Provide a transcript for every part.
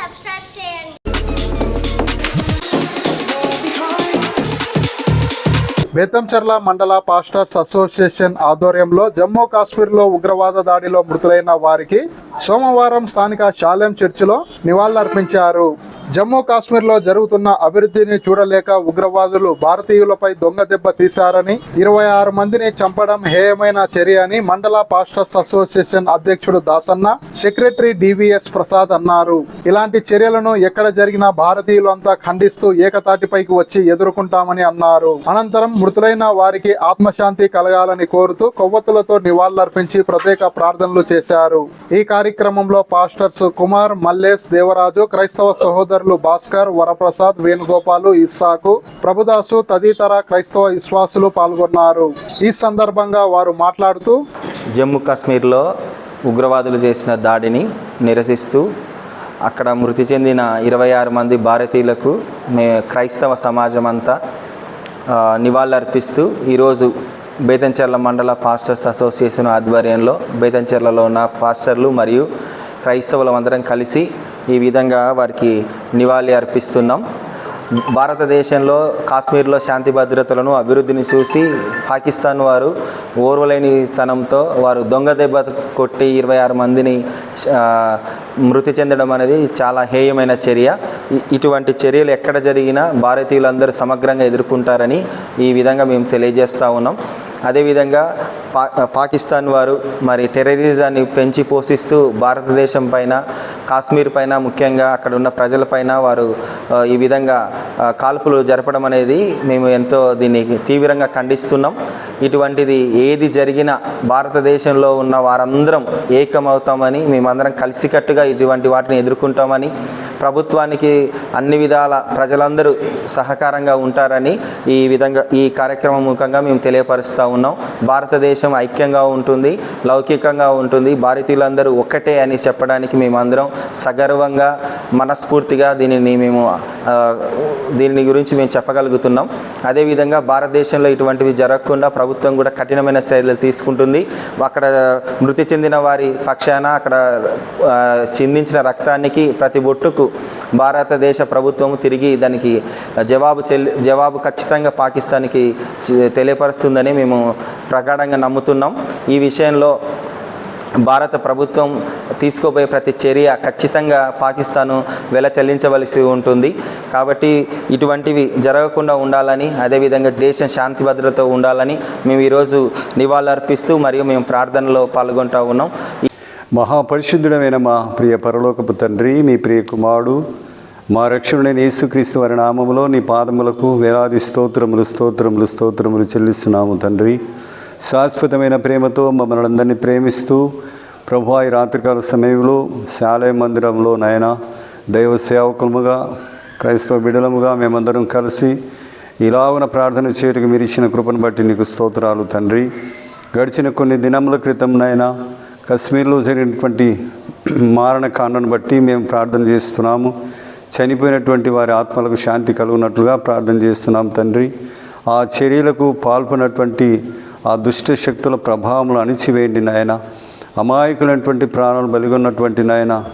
Subscribe చేయండి. బేతంచర్ల మండల pastors association ఆధ్వర్యంలో జమ్మూ కాశ్మీర్లో ఉగ్రవాద దాడిలో మృతులైన వారికి సోమవారం స్థానిక శాలెం చర్చిలో నివాళులర్పించారు. జమ్మూ కాశ్మీర్లో జరుగుతున్న అభివృద్ధిని చూడలేక ఉగ్రవాదులు భారతీయులపై దొంగ దెబ్బ తీశారని ఇరవై ఆరు మందిని చంపడం హేయమైన చర్య అని మండల పాస్టర్స్ అసోసియేషన్ అధ్యక్షుడు దాసన్న సెక్రటరీ డివిఎస్ ప్రసాద్ అన్నారు. ఇలాంటి చర్యలను ఎక్కడ జరిగినా భారతీయులంతా ఖండిస్తూ ఏకతాటిపైకి వచ్చి ఎదుర్కొంటామని అన్నారు. అనంతరం మృతులైన వారికి ఆత్మశాంతి కలగాలని కోరుతూ కొవ్వొత్తులతో నివాళులర్పించి ప్రత్యేక ప్రార్థనలు చేశారు. ఈ కార్యక్రమంలో పాస్టర్స్ కుమార్ మల్లేష్ దేవరాజు క్రైస్తవ సోదరులు భాస్కర్ వరప్రసాద్ వేణుగోపాలు ఇస్సాకు ప్రభుదాసు తదితర క్రైస్తవ విశ్వాసులు పాల్గొన్నారు. ఈ సందర్భంగా వారు మాట్లాడుతూ జమ్మూ కాశ్మీర్లో ఉగ్రవాదులు చేసిన దాడిని నిరసిస్తూ అక్కడ మృతి చెందిన ఇరవై ఆరు మంది భారతీయులకు మే క్రైస్తవ సమాజం అంతా నివాళులర్పిస్తూ ఈరోజు బేతంచెర్ల మండల పాస్టర్స్ అసోసియేషన్ ఆధ్వర్యంలో బేతంచెర్లలో ఉన్న పాస్టర్లు మరియు క్రైస్తవులు అందరం కలిసి ఈ విధంగా వారికి నివాళి అర్పిస్తున్నాం. భారతదేశంలో కాశ్మీర్లో శాంతి భద్రతలను అభివృద్ధిని చూసి పాకిస్తాన్ వారు ఓర్వలేని తనంతో వారు దొంగ దెబ్బ కొట్టి ఇరవై ఆరు మందిని మృతి చెందడం అనేది చాలా హేయమైన చర్య. ఇటువంటి చర్యలు ఎక్కడ జరిగినా భారతీయులందరూ సమగ్రంగా ఎదుర్కొంటారని ఈ విధంగా మేము తెలియజేస్తూ ఉన్నాం. అదేవిధంగా పా పాకిస్తాన్ వారు మరి టెర్రరిజాన్ని పెంచి పోషిస్తూ భారతదేశం పైన కాశ్మీర్ పైన ముఖ్యంగా అక్కడ ఉన్న ప్రజలపైన వారు ఈ విధంగా కాల్పులు జరపడం అనేది మేము ఎంతో దీన్ని తీవ్రంగా ఖండిస్తున్నాం. ఇటువంటిది ఏది జరిగినా భారతదేశంలో ఉన్న వారందరం ఏకమవుతామని మేమందరం కలిసికట్టుగా ఇటువంటి వాటిని ఎదుర్కొంటామని ప్రభుత్వానికి అన్ని విధాల ప్రజలందరూ సహకారంగా ఉంటారని ఈ విధంగా ఈ కార్యక్రమం ముఖంగా మేము తెలియపరుస్తూ ఉన్నాం. భారతదేశం ఐక్యంగా ఉంటుంది లౌకికంగా ఉంటుంది భారతీయులందరూ ఒక్కటే అని చెప్పడానికి మేమందరం సగర్వంగా మనస్ఫూర్తిగా దీనిని మేము దీని గురించి మేము చెప్పగలుగుతున్నాం. అదేవిధంగా భారతదేశంలో ఇటువంటివి జరగకుండా ప్రభుత్వం కూడా కఠినమైన చర్యలు తీసుకుంటుంది. అక్కడ మృతి చెందిన వారి పక్షాన అక్కడ చిందించిన రక్తానికి ప్రతి బొట్టుకు భారతదేశ ప్రభుత్వం తిరిగి దానికి జవాబు చెల్లి జవాబు ఖచ్చితంగా పాకిస్తాన్కి తెలియపరుస్తుందని మేము ప్రగాఢంగా నమ్ముతున్నాం. ఈ విషయంలో భారత ప్రభుత్వం తీసుకోబోయే ప్రతి చర్య ఖచ్చితంగా పాకిస్తాను వెల చెల్లించవలసి ఉంటుంది. కాబట్టి ఇటువంటివి జరగకుండా ఉండాలని అదేవిధంగా దేశం శాంతి భద్రత ఉండాలని మేము ఈరోజు నివాళులర్పిస్తూ మరియు మేము ప్రార్థనలో పాల్గొంటూ ఉన్నాం. మహాపరిశుద్ధుడమైన మా ప్రియ పరలోకపు తండ్రి మీ ప్రియ కుమారుడు మా రక్షణుడైన యేసుక్రీస్తు వారి నామములో నీ పాదములకు వేలాది స్తోత్రములు స్తోత్రములు స్తోత్రములు చెల్లిస్తున్నాము తండ్రి. శాశ్వతమైన ప్రేమతో మమ్మల్ని అందరినీ ప్రేమిస్తూ ప్రభు ఈ రాత్రికాల సమయంలో శాలయ మందిరంలో నాయన దైవ సేవకులముగా క్రైస్తవ బిడలముగా మేమందరం కలిసి ఇలాగున ప్రార్థన చేయటకు మీరు ఇచ్చిన కృపను బట్టి నీకు స్తోత్రాలు తండ్రి. గడిచిన కొన్ని దినముల క్రితం నాయన కశ్మీర్లో జరిగినటువంటి మారణకాండను బట్టి మేము ప్రార్థన చేస్తున్నాము. చనిపోయినటువంటి వారి ఆత్మలకు శాంతి కలుగునట్లుగా ప్రార్థన చేస్తున్నాం తండ్రి. ఆ చర్యలకు పాల్పొన్నటువంటి ఆ దుష్ట శక్తుల ప్రభావములు అణిచివేయండి నాయన. అమాయకులైనటువంటి ప్రాణాలు బలిగొన్నటువంటి నాయన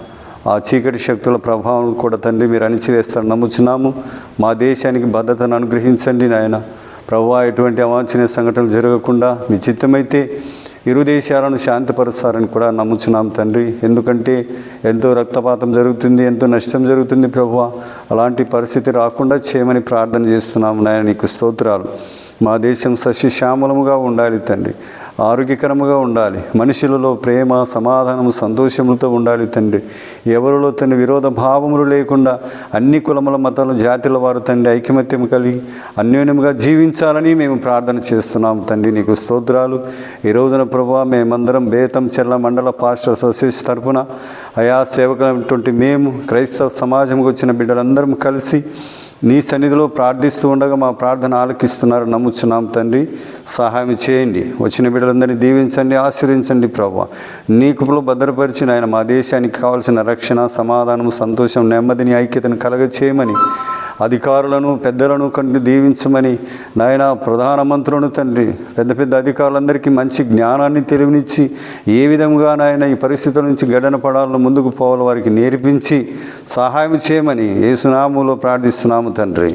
ఆ చీకటి శక్తుల ప్రభావం కూడా తండ్రి మీరు అణిచివేస్తారు నమ్ముచున్నాము. మా దేశానికి భద్రతను అనుగ్రహించండి నాయన. ప్రభు ఎటువంటి అవాంఛనీయ సంఘటనలు జరగకుండా మీ చిత్తమైతే ఇరు దేశాలను శాంతిపరుస్తారని కూడా నమ్ముచున్నాం తండ్రి. ఎందుకంటే ఎంతో రక్తపాతం జరుగుతుంది ఎంతో నష్టం జరుగుతుంది ప్రభు అలాంటి పరిస్థితి రాకుండా చేయమని ప్రార్థన చేస్తున్నాము నాయన నీకు స్తోత్రాలు. మా దేశం సస్యశ్యామలముగా ఉండాలి తండ్రి. ఆరోగ్యకరముగా ఉండాలి. మనుషులలో ప్రేమ సమాధానము సంతోషములతో ఉండాలి తండ్రి. ఎవరిలో తండ్రి విరోధ భావములు లేకుండా అన్ని కులముల మతాల జాతుల వారు తండ్రి ఐకమత్యం కలిగి అన్యోన్యముగా జీవించాలని మేము ప్రార్థన చేస్తున్నాం తండ్రి. నీకు స్తోత్రాలు. ఈ రోజున ప్రభా మేమందరం బేతం చెల్ల మండల పాస్టర్ అసోసియేషన్ తరఫున అయా సేవకులైనటువంటి మేము క్రైస్తవ సమాజంకి వచ్చిన బిడ్డలందరం కలిసి నీ సన్నిధిలో ప్రార్థిస్తూ ఉండగా మా ప్రార్థన ఆలకిస్తున్నారు. నమ్ముచున్నాం తండ్రి. సహాయం చేయండి. వచ్చిన బిడ్డలందరినీ దీవించండి ఆశ్రయించండి ప్రభు. నీ కుపలో భద్రపరిచిన ఆయన మా దేశానికి కావాల్సిన రక్షణ సమాధానము సంతోషం నెమ్మదిని ఐక్యతను కలగ చేయమని అధికారులను పెద్దలను కంటి దీవించమని నాయన ప్రధానమంత్రులను తండ్రి పెద్ద పెద్ద అధికారులందరికీ మంచి జ్ఞానాన్ని తెలివినిచ్చి ఏ విధంగా నాయన ఈ పరిస్థితుల నుంచి గడన పడాలను ముందుకు పోవాలి వారికి నేర్పించి సహాయం చేయమని ఏసునాములో ప్రార్థిస్తున్నాము తండ్రి.